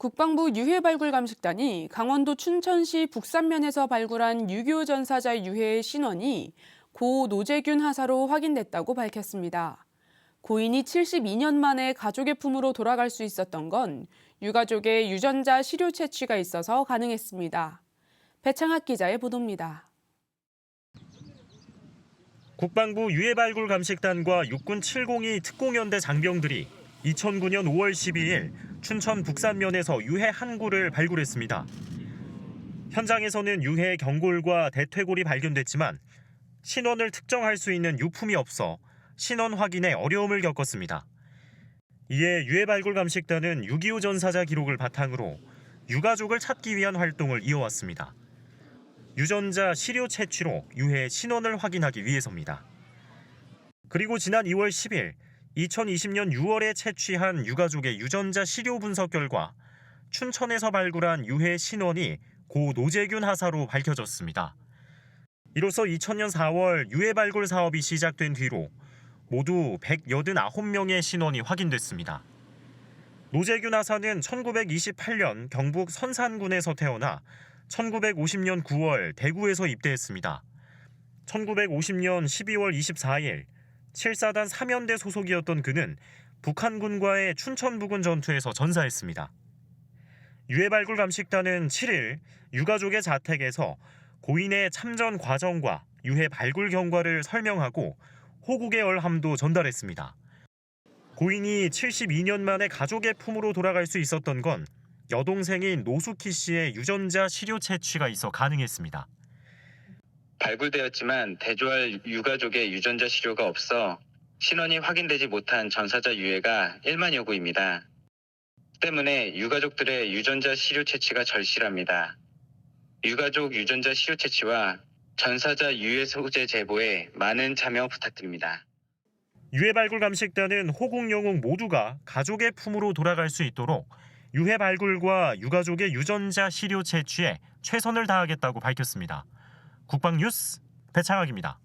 국방부 유해 발굴 감식단이 강원도 춘천시 북산면에서 발굴한 6.25 전사자 유해의 신원이 고 노재균 하사로 확인됐다고 밝혔습니다. 고인이 72년 만에 가족의 품으로 돌아갈 수 있었던 건 유가족의 유전자 시료 채취가 있어서 가능했습니다. 배창학 기자의 보도입니다. 국방부 유해발굴 감식단과 육군 702 특공연대 장병들이 2009년 5월 12일 춘천 북산면에서 유해 한 구를 발굴했습니다. 현장에서는 유해 경골과 대퇴골이 발견됐지만 신원을 특정할 수 있는 유품이 없어 신원 확인에 어려움을 겪었습니다. 이에 유해 발굴 감식단은 6.25 전사자 기록을 바탕으로 유가족을 찾기 위한 활동을 이어왔습니다. 유전자 시료 채취로 유해 신원을 확인하기 위해서입니다. 그리고 지난 2월 10일 2020년 6월에 채취한 유가족의 유전자 시료 분석 결과 춘천에서 발굴한 유해 신원이 고 노재균 하사로 밝혀졌습니다. 이로써 2000년 4월 유해 발굴 사업이 시작된 뒤로 모두 189명의 신원이 확인됐습니다. 노재균 하사는 1928년 경북 선산군에서 태어나 1950년 9월 대구에서 입대했습니다. 1950년 12월 24일 7사단 3연대 소속이었던 그는 북한군과의 춘천 부근 전투에서 전사했습니다. 유해발굴 감식단은 7일 유가족의 자택에서 고인의 참전 과정과 유해 발굴 경과를 설명하고 호국의 얼함도 전달했습니다. 고인이 72년 만에 가족의 품으로 돌아갈 수 있었던 건 여동생인 노수키 씨의 유전자 시료 채취가 있어 가능했습니다. 발굴되었지만 대조할 유가족의 유전자 시료가 없어 신원이 확인되지 못한 전사자 유해가 1만여 구입니다. 때문에 유가족들의 유전자 시료 채취가 절실합니다. 유가족 유전자 시료 채취와 전사자 유해 소재 제보에 많은 참여 부탁드립니다. 유해 발굴 감식단은 호국 영웅 모두가 가족의 품으로 돌아갈 수 있도록 유해 발굴과 유가족의 유전자 시료 채취에 최선을 다하겠다고 밝혔습니다. 국방뉴스 배창학입니다.